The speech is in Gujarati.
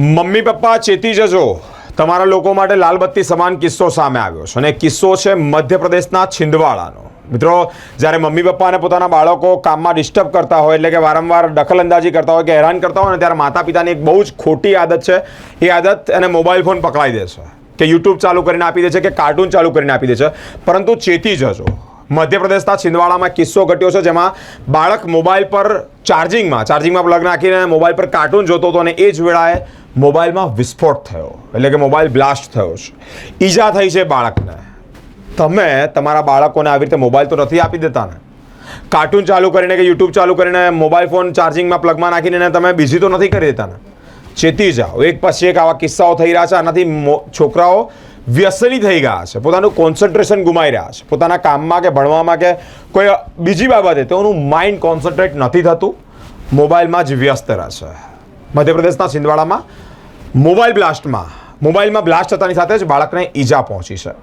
મમ્મી પપ્પા ચેતી જજો. તમારા લોકો માટે લાલબત્તી સમાન કિસ્સો સામે આવ્યો છે અને કિસ્સો છે મધ્યપ્રદેશના છિંદવાડાનો. મિત્રો, જ્યારે મમ્મી પપ્પાને પોતાના બાળકો કામમાં ડિસ્ટર્બ કરતા હોય, એટલે કે વારંવાર દખલઅંદાજી કરતા હોય કે હેરાન કરતા હોય ને ત્યારે માતા પિતાની એક બહુ જ ખોટી આદત છે. એ આદત એને મોબાઈલ ફોન પકડાઈ દે છે. કે યુટ્યુબ ચાલુ કરીને આપી દે છે કે કાર્ટૂન ચાલુ કરીને આપી દે છે. પરંતુ ચેતી જજો. મધ્યપ્રદેશના છિંદવાડામાં કિસ્સો ઘટ્યો છે જેમાં બાળક મોબાઈલ પર ચાર્જિંગમાં ચાર્જિંગમાં પ્લગ નાખીને મોબાઈલ પર કાર્ટૂન જોતો હતો અને એ જ વેળાએ મોબાઈલમાં વિસ્ફોટ થયો. એટલે કે મોબાઈલ બ્લાસ્ટ થયો છે. ઈજા થઈ છે બાળકને. તમે તમારા બાળકોને આવી રીતે મોબાઈલ તો નથી આપી દેતા ને? કાર્ટૂન ચાલુ કરીને કે યુટ્યુબ ચાલુ કરીને મોબાઈલ ફોન ચાર્જિંગમાં પ્લગમાં નાખીને તમે બીજી તો નથી કરી દેતા ને? ચેતી જાઓ. એક પછી એક આવા કિસ્સાઓ થઈ રહ્યા છે. આનાથી છોકરાઓ વ્યસની થઈ ગયા છે, પોતાનું કોન્સન્ટ્રેશન ગુમાઈ રહ્યા છે, પોતાના કામમાં કે ભણવામાં કે કોઈ બીજી બાબતે તેઓનું માઇન્ડ કોન્સન્ટ્રેટ નથી થતું. મોબાઈલમાં જ વ્યસ્ત રહે છે. મધ્યપ્રદેશના છિંદવાડામાં મોબાઈલ બ્લાસ્ટમાં મોબાઈલમાં બ્લાસ્ટ થતાની સાથે જ બાળકને ઈજા પહોંચી છે.